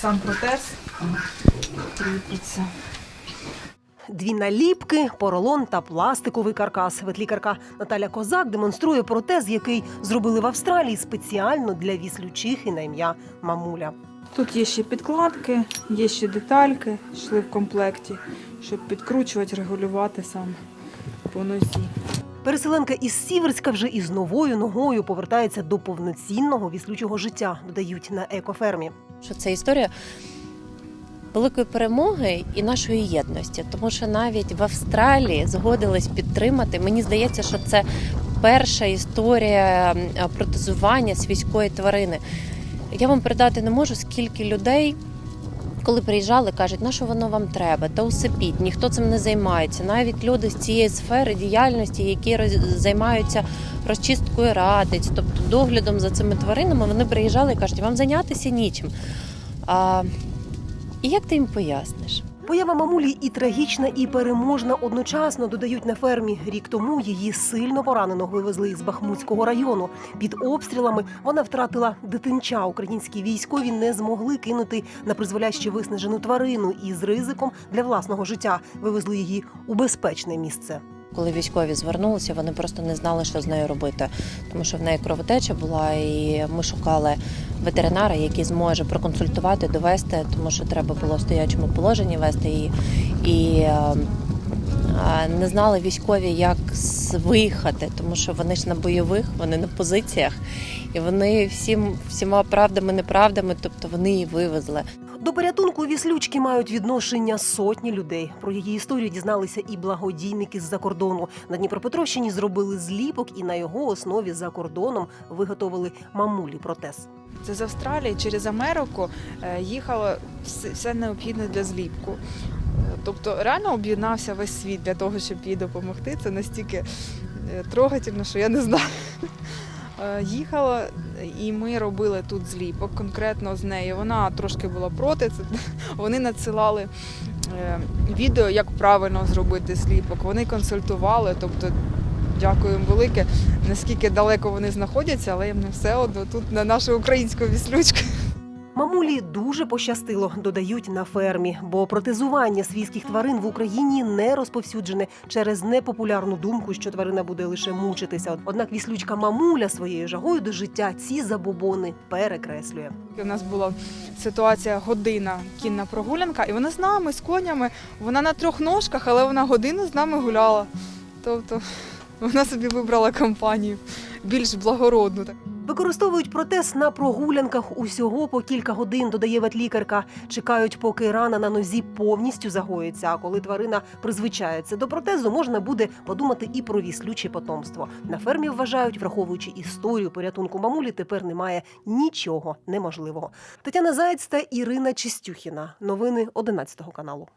сам протез кріпиться. Дві наліпки, поролон та пластиковий каркас. Ветлікарка Наталя Козак демонструє протез, який зробили в Австралії спеціально для віслючихи на ім'я Мамуля. Тут є ще підкладки, є ще детальки, йшли в комплекті, щоб підкручувати, регулювати саме по нозі. Переселенка із Сіверська вже із новою ногою повертається до повноцінного віслючого життя, додають на екофермі. Що це історія великої перемоги і нашої єдності, тому що навіть в Австралії згодились підтримати. Мені здається, що це перша історія протезування свійської тварини. Я вам передати не можу, скільки людей. Коли приїжджали, кажуть, на що воно вам треба, та усипіть, ніхто цим не займається. Навіть люди з цієї сфери діяльності, які роз- займаються розчисткою радиць, тобто доглядом за цими тваринами, вони приїжджали і кажуть, вам зайнятися нічим. А, і як ти їм поясниш? Поява мамулі і трагічна, і переможна одночасно додають на фермі. Рік тому її сильно поранено вивезли із Бахмутського району. Під обстрілами вона втратила дитинча. Українські військові не змогли кинути на призволяще виснажену тварину і з ризиком для власного життя вивезли її у безпечне місце. Коли військові звернулися, вони просто не знали, що з нею робити, тому що в неї кровотеча була, і ми шукали ветеринара, який зможе проконсультувати, довести, тому що треба було в стоячому положенні вести її. І е, не знали військові, як виїхати, тому що вони ж на бойових, вони на позиціях, і вони всім всіма правдами, неправдами, тобто вони її вивезли. До порятунку віслючки мають відношення сотні людей. Про її історію дізналися і благодійники з-за кордону. На Дніпропетровщині зробили зліпок, і на його основі за кордоном виготовили мамулі протез. Це з Австралії через Америку е, їхало все, все необхідне для зліпку. Тобто реально об'єднався весь світ для того, щоб їй допомогти. Це настільки е, трогательно, що я не знаю. Е, Їхала, і ми робили тут зліпок конкретно з нею. Вона трошки була проти. Це, вони надсилали е, відео, як правильно зробити зліпок. Вони консультували, тобто дякую їм велике, наскільки далеко вони знаходяться, але їм не все одно тут на нашу українську віслючку. Мамулі дуже пощастило, додають на фермі, бо протезування свійських тварин в Україні не розповсюджене через непопулярну думку, що тварина буде лише мучитися. Однак віслючка мамуля своєю жагою до життя ці забобони перекреслює. У нас була ситуація година кінна прогулянка, і вона з нами, з конями. Вона на трьох ножках, але вона годину з нами гуляла. Тобто вона собі вибрала компанію більш благородну. Використовують протез на прогулянках усього по кілька годин, додає ветлікарка. Чекають, поки рана на нозі повністю загоїться. А коли тварина призвичається до протезу, можна буде подумати і про віслюче потомство. На фермі вважають, враховуючи історію порятунку мамулі, тепер немає нічого неможливого. Тетяна Заєць та Ірина Чистюхіна. Новини 11 каналу.